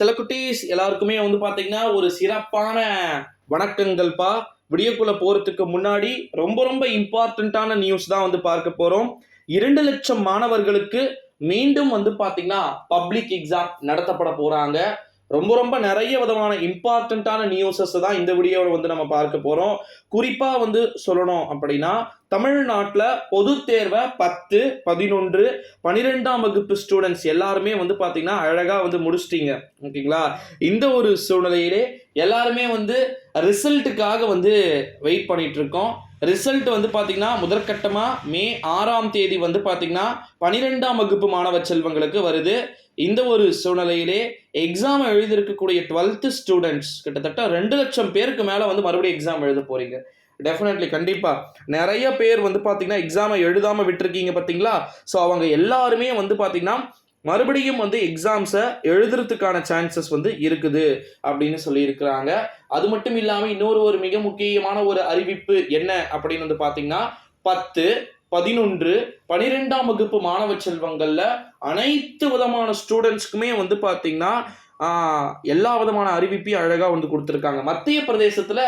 செலக்குட்டீஸ் எல்லாருக்குமே வந்து பார்த்தீங்கன்னா ஒரு சிறப்பான வணக்கங்கள்ப்பா. விடியக்குள்ள போகிறதுக்கு முன்னாடி ரொம்ப ரொம்ப இம்பார்ட்டண்ட்டான நியூஸ் தான் வந்து பார்க்க போகிறோம் இரண்டு லட்சம் மாணவர்களுக்கு மீண்டும் வந்து பார்த்தீங்கன்னா பப்ளிக் எக்ஸாம் நடத்தப்பட போகிறாங்க ரொம்ப ரொம்ப நிறைய விதமான இம்பார்ட்டண்ட்டான நியூஸஸ் தான் இந்த வீடியோவில் வந்து நம்ம பார்க்க போகிறோம் குறிப்பாக வந்து சொல்லணும் அப்படின்னா தமிழ்நாட்டில் பொது தேர்வை பத்து பதினொன்று பன்னிரெண்டாம் வகுப்பு ஸ்டூடெண்ட்ஸ் எல்லாருமே வந்து பார்த்தீங்கன்னா அழகாக வந்து முடிச்சிட்டிங்க. ஓகேங்களா? இந்த ஒரு சூழ்நிலையிலே எல்லாருமே வந்து ரிசல்ட்டுக்காக வந்து வெயிட் பண்ணிகிட்ருக்கோம் இருக்கோம். ரிசல்ட் வந்து பார்த்தீங்கன்னா முதற்கட்டமாக மே ஆறாம் தேதி வந்து பார்த்தீங்கன்னா பனிரெண்டாம் வகுப்பு மாணவ செல்வங்களுக்கு வருது. இந்த ஒரு சூழ்நிலையிலே எக்ஸாம் எழுதியிருக்கக்கூடிய டுவெல்த்து ஸ்டூடெண்ட்ஸ் கிட்டத்தட்ட ரெண்டு லட்சம் பேருக்கு மேலே வந்து மறுபடியும் எக்ஸாம் எழுத போகிறீங்க டெஃபினெட்லி கண்டிப்பாக நிறைய பேர் வந்து பார்த்தீங்கன்னா எக்ஸாமை எழுதாமல் விட்டுருக்கீங்க பார்த்தீங்களா ஸோ அவங்க எல்லாருமே வந்து பார்த்தீங்கன்னா மறுபடியும் வந்து எக்ஸாம்ஸை எழுதுறதுக்கான சான்சஸ் வந்து இருக்குது அப்படின்னு சொல்லியிருக்கிறாங்க. அது மட்டும் இல்லாமல் இன்னொரு ஒரு மிக முக்கியமான ஒரு அறிவிப்பு என்ன அப்படின்னு வந்து பார்த்தீங்கன்னா பத்து பதினொன்று பனிரெண்டாம் வகுப்பு மாணவ செல்வங்களில் அனைத்து விதமான ஸ்டூடெண்ட்ஸ்க்குமே வந்து பார்த்தீங்கன்னா எல்லா விதமான அறிவிப்பையும் அழகாக வந்து கொடுத்துருக்காங்க. மத்திய பிரதேசத்தில்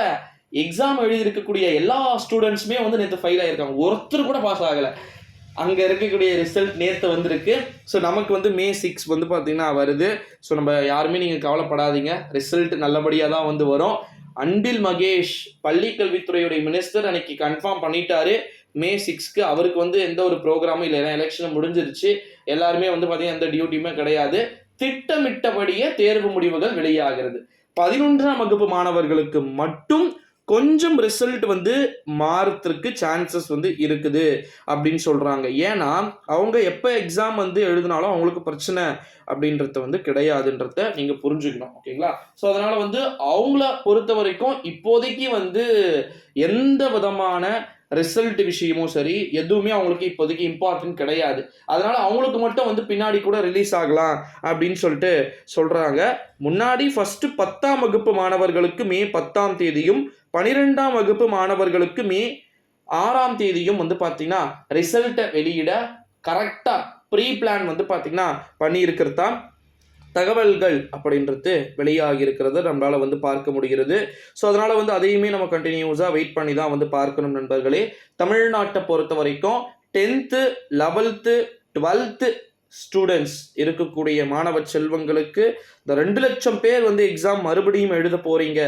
எக்ஸாம் எழுதியிருக்கக்கூடிய எல்லா ஸ்டூடெண்ட்ஸுமே வந்து நேற்று ஃபெயில் ஆகியிருக்காங்க ஒருத்தர் கூட பாஸ் ஆகலை. அங்கே இருக்கக்கூடிய ரிசல்ட் நேற்று வந்திருக்கு. ஸோ நமக்கு வந்து மே சிக்ஸ் வந்து பார்த்தீங்கன்னா வருது. ஸோ நம்ம யாருமே நீங்கள் கவலைப்படாதீங்க. ரிசல்ட் நல்லபடியாக தான் வந்து வரும். அன்பில் மகேஷ் பள்ளி கல்வித்துறையுடைய மினிஸ்டர் அன்னைக்கு கன்ஃபார்ம் பண்ணிட்டாரு. மே சிக்ஸ்க்கு அவருக்கு வந்து எந்த ஒரு ப்ரோக்ராமும் இல்லை ஏன்னா எலெக்ஷன் முடிஞ்சிருச்சு. எல்லாருமே வந்து பார்த்தீங்கன்னா எந்த டியூட்டியுமே கிடையாது. திட்டமிட்டபடியே தேர்வு முடிவுகள் வெளியாகிறது. பதினொன்றாம் வகுப்பு மாணவர்களுக்கு மட்டும் கொஞ்சம் ரிசல்ட் வந்து மாறத்துக்கு சான்சஸ் வந்து இருக்குது அப்படின்னு சொல்கிறாங்க ஏன்னா அவங்க எப்போ எக்ஸாம் வந்து எழுதினாலும் அவங்களுக்கு பிரச்சனை அப்படின்றத வந்து கிடையாதுன்றத நீங்கள் புரிஞ்சுக்கணும். ஓகேங்களா? ஸோ அதனால் வந்து அவங்கள பொறுத்த வரைக்கும் இப்போதைக்கு வந்து எந்த விதமான ரிசல்ட் விஷயமும் சரி எதுவுமே அவங்களுக்கு இப்போதைக்கு இம்பார்ட்டன்ட் கிடையாது. அதனால் அவங்களுக்கு மட்டும் வந்து பின்னாடி கூட ரிலீஸ் ஆகலாம் அப்படின்னு சொல்லிட்டு சொல்கிறாங்க முன்னாடி ஃபஸ்ட்டு பத்தாம் வகுப்பு மாணவர்களுக்கு மே பத்தாம் தேதியும் பனிரெண்டாம் வகுப்பு மாணவர்களுக்கு மே ஆறாம் தேதியும் வந்து பார்த்தீங்கன்னா ரிசல்ட்டை வெளியிட கரெக்டாக ப்ரீ பிளான் வந்து பார்த்தீங்கன்னா பண்ணியிருக்கிறது தான் தகவல்கள் அப்படின்றது வெளியாகி இருக்கிறது நம்மளால் வந்து பார்க்க முடிகிறது. ஸோ அதனால் வந்து அதையுமே நம்ம கண்டினியூஸாக வெயிட் பண்ணி தான் வந்து பார்க்கணும் நண்பர்களே. தமிழ்நாட்டை பொறுத்த வரைக்கும் டென்த்து லெவல்த்து டுவெல்த்து ஸ்டூடெண்ட்ஸ் இருக்கக்கூடிய மாணவ செல்வங்களுக்கு இந்த ரெண்டு லட்சம் பேர் வந்து எக்ஸாம் மறுபடியும் எழுத போகிறீங்க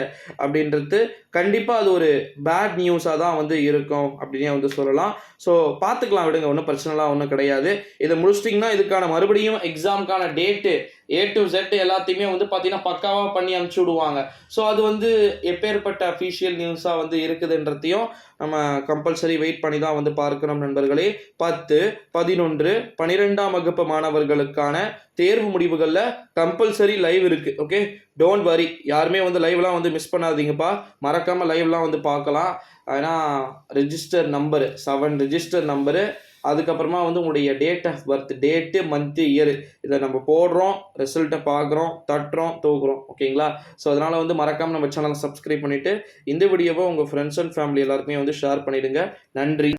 அப்படின்றது கண்டிப்பாக அது ஒரு பேட் நியூஸாக தான் வந்து இருக்கும் அப்படின்னே வந்து சொல்லலாம். ஸோ பார்த்துக்கலாம் விடுங்க ஒன்றும் பிரச்சனைலாம் ஒன்றும் கிடையாது. இதை முடிச்சிட்டிங்கன்னா இதுக்கான மறுபடியும் எக்ஸாமுக்கான டேட்டு ஏ டு செட் எல்லாத்தையுமே வந்து பார்த்தீங்கன்னா பக்காவாக பண்ணி அனுப்பிச்சி விடுவாங்க. ஸோ அது வந்து எப்பேற்பட்ட அஃபீஷியல் நியூஸாக வந்து இருக்குதுன்றதையும் நம்ம கம்பல்சரி வெயிட் பண்ணி தான் வந்து பார்க்கணும் நண்பர்களே. பத்து பதினொன்று பனிரெண்டாம் வகுப்பு மாணவர்களுக்கான தேர்வு முடிவுகளில் கம்பல்சரி லைவ் இருக்குது ஓகே டோன்ட் வரி யாருமே வந்து லைவ்லாம் வந்து மிஸ் பண்ணாதீங்கப்பா. மறக்காமல் லைவ்லாம் வந்து பார்க்கலாம். ஏன்னா register number seven register number அதுக்கப்புறமா வந்து உங்களுடைய date of birth date month year இதை நம்ம போடுறோம் ரிசல்ட்டை பார்க்குறோம் தட்டுறோம் தூக்குறோம். ஓகேங்களா ஸோ அதனால் வந்து மறக்காமல் நம்ம சேனலை சப்ஸ்கிரைப் பண்ணிவிட்டு இந்த வீடியோவை உங்கள் ஃப்ரெண்ட்ஸ் அண்ட் ஃபேமிலி எல்லாருக்குமே வந்து ஷேர் பண்ணிவிடுங்க நன்றி.